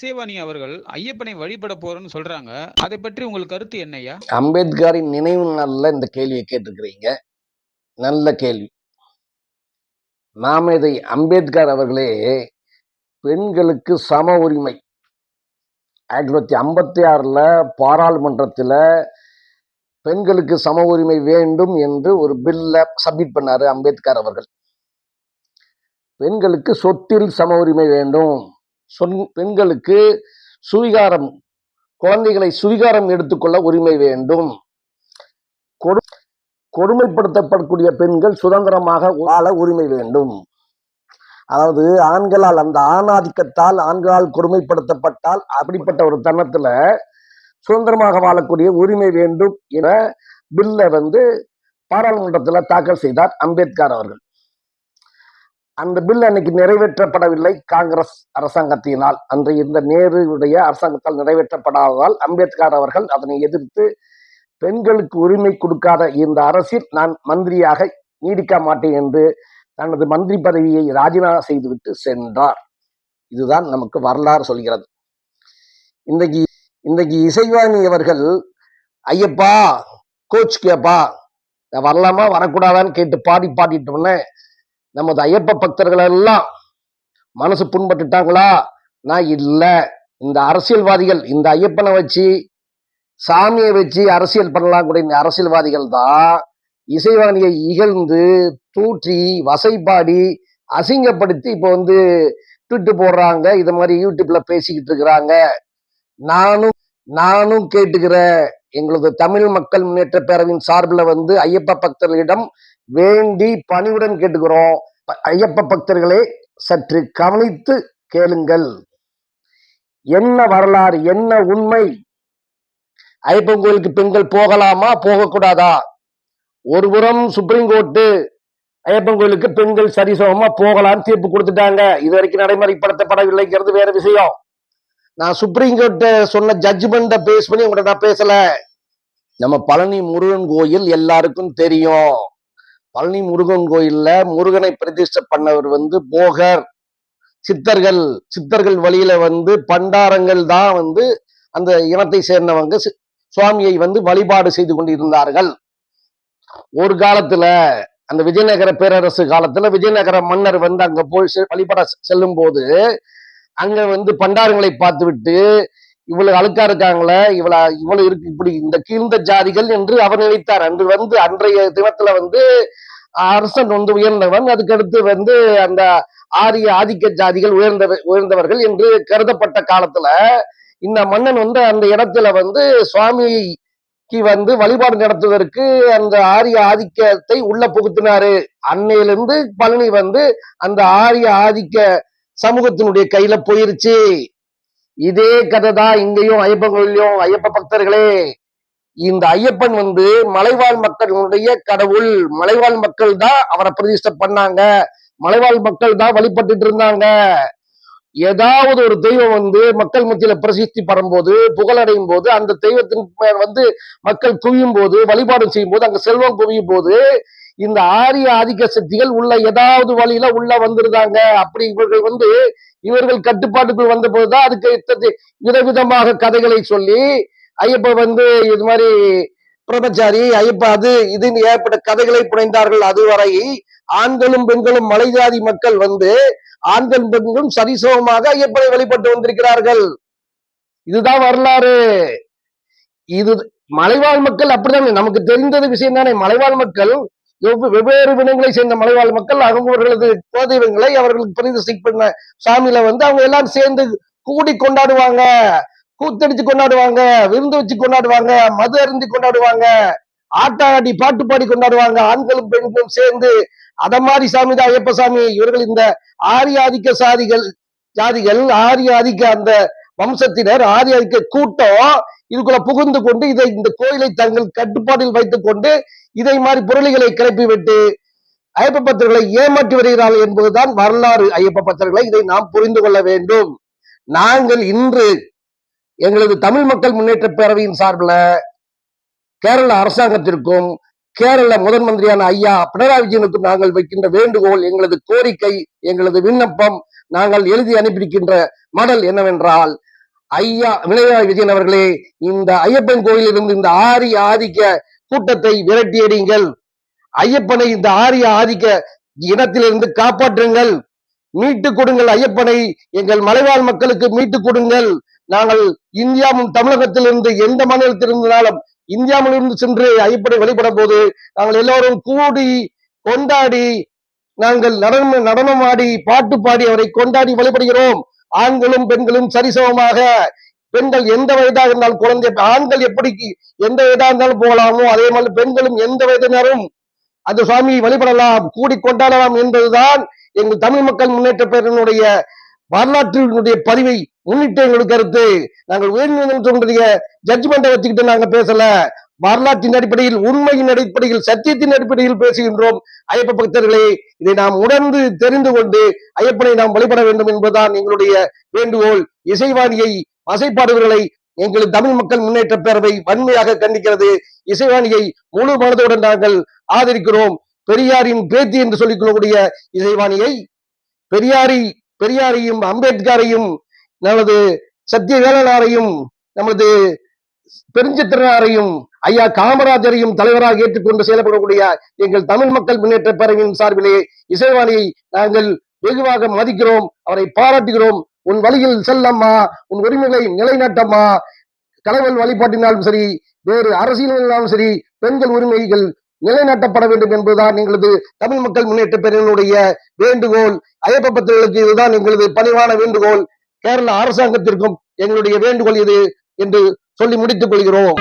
இசைவாணி அவர்கள் ஐயப்பனை வழிபட போறேன்னு சொல்றாங்க. அதை பற்றி உங்களுக்கு கருத்து என்னையா அம்பேத்கரின் நினைவு நாளில் இந்த கேள்வியை கேட்டிருக்கிறீங்க. நல்ல கேள்வி. நாம் இதை அம்பேத்கர் அவர்களே பெண்களுக்கு சம உரிமை. ஆயிரத்தி தொள்ளாயிரத்தி ஐம்பத்தி ஆறில் பாராளுமன்றத்தில் பெண்களுக்கு சம உரிமை வேண்டும் என்று ஒரு பில்லை சப்மிட் பண்ணார் அம்பேத்கர் அவர்கள். பெண்களுக்கு சொத்தில் சம உரிமை வேண்டும். சொன் பெண்களுக்கு சுவிகாரம் குழந்தைகளை சுவிகாரம் எடுத்துக்கொள்ள உரிமை வேண்டும். கொடு கொடுமைப்படுத்தப்படக்கூடிய பெண்கள் சுதந்திரமாக வாழ உரிமை வேண்டும். அதாவது ஆண்களால் அந்த ஆணாதிக்கத்தால் ஆண்களால் கொடுமைப்படுத்தப்பட்டால் அப்படிப்பட்ட ஒரு தருணத்துல சுதந்திரமாக வாழக்கூடிய உரிமை வேண்டும் என பில்லை வந்து பாராளுமன்றத்தில் தாக்கல் செய்தார் அம்பேத்கர் அவர்கள். அந்த பில் அன்னைக்கு நிறைவேற்றப்படவில்லை. காங்கிரஸ் அரசாங்கத்தினால். அன்று இந்த நேருடைய அரசாங்கத்தால் நிறைவேற்றப்படாததால் அம்பேத்கர் அவர்கள் அதனை எதிர்த்து பெண்களுக்கு உரிமை கொடுக்காத இந்த அரசில் நான் மந்திரியாக நீடிக்க மாட்டேன் என்று தனது மந்திரி பதவியை ராஜினாமா செய்துவிட்டு சென்றார். இதுதான் நமக்கு வரலாறு சொல்கிறது. இன்றைக்கு இன்றைக்கு இசைவாணி அவர்கள் ஐயப்பா கோச் கேப்பா வரலாமா? வரக்கூடாதான்னு கேட்டு பாடி பாடிட்டோன்னே நமது ஐயப்ப பக்தர்கள் எல்லாம் மனசு புண்பட்டுட்டாங்களா? நான் இல்லை. இந்த அரசியல்வாதிகள் இந்த ஐயப்பனை வச்சு சாமியை வச்சு அரசியல் பண்ணலாம் கூட இந்த அரசியல்வாதிகள் தான். இசைவாணியை இகழ்ந்து தூற்றி வசைப்பாடி அசிங்கப்படுத்தி இப்போ வந்து ட்விட்டு போடுறாங்க. இது மாதிரி யூடியூப்ல பேசிக்கிட்டு இருக்கிறாங்க. நானும் நானும் கேட்டுக்கிறேன் எங்களது தமிழ் மக்கள் முன்னேற்ற பேரவையின் சார்பில் வந்து ஐயப்ப பக்தர்களிடம் வேண்டி பணிவுடன் கேட்டுக்கிறோம். ஐயப்ப பக்தர்களே சற்று கவனித்து கேளுங்கள். என்ன வரலாறு என்ன உண்மை? ஐயப்பன் கோயிலுக்கு பெண்கள் போகலாமா போகக்கூடாதா? ஒருபுறம் சுப்ரீம் கோர்ட்டு ஐயப்பன் கோயிலுக்கு பெண்கள் சரிசமமா போகலாம்னு தீர்ப்பு கொடுத்துட்டாங்க. இது வரைக்கும் நடைமுறைப்படுத்தப்படவில்லைங்கிறது வேற விஷயம். நான் சுப்ரீம் கோர்ட்ட சொன்ன ஜட்ஜ்மெண்ட்டை பேஸ் பண்ணி உங்கள்கிட்ட நான் பேசல. நம்ம பழனி முருகன் கோயில் எல்லாருக்கும் தெரியும். பழனி முருகன் கோயில்ல முருகனை பிரதிஷ்டை பண்ணவர் வந்து போகர். சித்தர்கள் சித்தர்கள் வழியில வந்து பண்டாரங்கள் தான் வந்து அந்த இனத்தை சேர்ந்தவங்க. சுவாமியை வந்து வழிபாடு செய்து கொண்டிருந்தார்கள். ஒரு காலத்துல அந்த விஜயநகர பேரரசு காலத்துல விஜயநகர மன்னர் வந்து அங்க போய் வழிபட செல்லும் போது அங்க வந்து பண்டாரங்களை பார்த்து விட்டு இவ்வளவு அழுக்கா இருக்காங்களே இவ்வளவு இவ்வளவு இருக்கு இப்படி இந்த கீழ்ந்த ஜாதிகள் என்று அவர் நினைத்தார். அன்று வந்து அன்றைய தினத்துல வந்து அரசன் வந்து உயர்ந்தவன் அதுக்கடுத்து வந்து அந்த ஆரிய ஆதிக்க ஜாதிகள் உயர்ந்த உயர்ந்தவர்கள் என்று கருதப்பட்ட காலத்துல இந்த மன்னன் வந்து அந்த இடத்துல வந்து சுவாமிக்கு வந்து வழிபாடு நடத்துவதற்கு அந்த ஆரிய ஆதிக்கத்தை உள்ள புகுத்தினாரு. அன்னையிலிருந்து பழனி வந்து அந்த ஆரிய ஆதிக்க சமூகத்தினுடைய கையில போயிருச்சு. இதே கதை தான் இங்கேயும் ஐயப்பன் கோயிலையும் ஐயப்ப பக்தர்களே இந்த ஐயப்பன் வந்து மலைவாழ் மக்களுடைய கடவுள். மலைவாழ் மக்கள் தான் அவரை பிரதிஷ்டை பண்ணாங்க. மலைவாழ் மக்கள் தான் வழிபட்டுட்டு இருந்தாங்க. ஏதாவது ஒரு தெய்வம் வந்து மக்கள் மத்தியில பிரசித்தி படும்போது புகழடையும் போது அந்த தெய்வத்தின் மேல் வந்து மக்கள் குவியும் போது வழிபாடு செய்யும் போது அங்க செல்வம் குவியும் போது இந்த ஆரிய ஆதிக்க சக்திகள் உள்ள ஏதாவது வழியில உள்ள வந்திருந்தாங்க. அப்படி இவர்கள் வந்து இவர்கள் கட்டுப்பாட்டுக்குள் வந்த போதுதான் அதுக்கு விதவிதமாக கதைகளை சொல்லி ஐயப்ப வந்து இது மாதிரி பிரம்மச்சாரி ஐயப்ப அது இதுன்னு ஏற்பட்ட கதைகளை புனைந்தார்கள். அதுவரை ஆண்களும் பெண்களும் மலைஜாதி மக்கள் வந்து ஆண்கள் பெண்களும் சரிசமமாக ஐயப்பனை வழிபட்டு வந்திருக்கிறார்கள். இதுதான் வரலாறு. இது மலைவாழ் மக்கள் அப்படிதான்? நமக்கு தெரிந்தது விஷயம் தானே மலைவாழ் மக்கள் வெவ்வேறு வினங்களை சேர்ந்த மலைவாழ் மக்கள் அவர்களது குலதெய்வங்களை அவர்களுக்கு பிரதிஷ்டை பண்ண சாமியில வந்து அவங்க எல்லாம் சேர்ந்து கூடி கொண்டாடுவாங்க. கூத்தடிச்சு கொண்டாடுவாங்க விருந்து வச்சு கொண்டாடுவாங்க மது அருந்தி கொண்டாடுவாங்க ஆட்டாடி பாட்டு பாடி கொண்டாடுவாங்க. ஆண்களும் பெண்களும் சேர்ந்து அத மாதிரி சாமி தான் ஐயப்ப சாமி. இவர்கள் இந்த ஆரிய ஆதிக்க சாதிகள் ஜாதிகள் ஆரிய ஆதிக்க அந்த வம்சத்தினர் ஆரிய கூட்டம் இதுக்குள்ள புகுந்து கொண்டு இதை இந்த கோயிலை தங்கள் கட்டுப்பாட்டில் வைத்துக் கொண்டு இதை மாதிரி புரளிகளை கிளப்பி விட்டு ஐயப்ப பக்தர்களை ஏமாற்றி வருகிறார்கள் என்பதுதான் வரலாறு. ஐயப்ப பக்தர்களை இதை நாம் புரிந்து கொள்ள வேண்டும். நாங்கள் இன்று எங்களது தமிழ் மக்கள் முன்னேற்ற பேரவையின் சார்பில் கேரள அரசாங்கத்திற்கும் கேரள முதன் மந்திரியான ஐயா பினராயி விஜயனுக்கும் நாங்கள் வைக்கின்ற வேண்டுகோள் எங்களது கோரிக்கை எங்களது விண்ணப்பம் நாங்கள் எழுதி அனுப்பியிருக்கின்ற மடல் என்னவென்றால் ஐயா வினயா விஜயன் அவர்களே இந்த ஐயப்பன் கோயிலிருந்து இந்த ஆரிய ஆதிக்க கூட்டத்தை விரட்டியடிங்கள் ஐயப்பனை இந்த ஆரிய ஆதிக்க இனத்திலிருந்து காப்பாற்றுங்கள். மீட்டு கொடுங்கள் ஐயப்பனை. எங்கள் மலைவாழ் மக்களுக்கு மீட்டு கொடுங்கள். நாங்கள் இந்தியாவும் தமிழகத்திலிருந்து எந்த மாநிலத்திலிருந்தாலும் இந்தியாவிலிருந்து சென்று ஐயப்பனை வழிபடும் போது நாங்கள் எல்லோரும் கூடி கொண்டாடி நாங்கள் நடனம் நடனம் ஆடி பாட்டு பாடி அவரை கொண்டாடி வழிபடுகிறோம். ஆண்களும் பெண்களும் சரிசமமாக பெண்கள் எந்த வயதாக இருந்தாலும் குழந்தை ஆண்கள் எப்படி எந்த வயதாக இருந்தாலும் போகலாமோ அதே மாதிரி பெண்களும் எந்த வயதினரும் அந்த சுவாமியை வழிபடலாம் கூடி கொண்டாடலாம் என்பதுதான் எங்கள் தமிழ் மக்கள் முன்னேற்ற பேரனுடைய வரலாற்றினுடைய பதிவை முன்னிட்டு எங்களுக்கு கருத்து. நாங்கள் உயர்நீதிமன்றத்துடைய ஜட்ஜ்மெண்ட்டை வச்சுக்கிட்டு நாங்க பேசல. வரலாற்றின் அடிப்படையில் உண்மையின் அடிப்படையில் சத்தியத்தின் அடிப்படையில் பேசுகின்றோம். ஐயப்ப பக்தர்களே இதை நாம் உணர்ந்து தெரிந்து கொண்டு ஐயப்பனை நாம் வழிபட வேண்டும் என்பதுதான் எங்களுடைய வேண்டுகோள். இசைவாணியை வசைப்பாடுவர்களை எங்கள் தமிழ் மக்கள் முன்னேற்ற பேரவை வன்மையாக கண்டிக்கிறது. இசைவாணியை முழு மனதுடன் நாங்கள் ஆதரிக்கிறோம். பெரியாரின் பேத்தி என்று சொல்லிக் கொள்ளக்கூடிய இசைவாணியை பெரியாரி பெரியாரையும் அம்பேத்கரையும் நமது சத்தியவேலனாரையும் நமது பெருஞ்சித்திரனாரையும் ஐயா காமராஜரையும் தலைவராக ஏற்றுக்கொண்டு செயல்படக்கூடிய எங்கள் தமிழ் மக்கள் முன்னேற்ற பேரவையின் சார்பிலே இசைவாணியை நாங்கள் வெகுவாக மதிக்கிறோம் அவரை பாராட்டுகிறோம். உன் வழியில் செல்லம்மா உன் உரிமைகளை நிலைநாட்டம்மா. கடவுள் வழிபாட்டினாலும் சரி வேறு அரசியலினாலும் சரி பெண்கள் உரிமைகள் நிலைநாட்டப்பட வேண்டும் என்பதுதான் எங்களது தமிழ் மக்கள் முன்னேற்ற பேரவையினுடைய வேண்டுகோள். ஐயப்ப பத்திரிகளுக்கு இதுதான் எங்களது பணிவான வேண்டுகோள். கேரள அரசாங்கத்திற்கும் எங்களுடைய வேண்டுகோள் இது என்று சொல்லி முடித்துக் கொள்கிறோம்.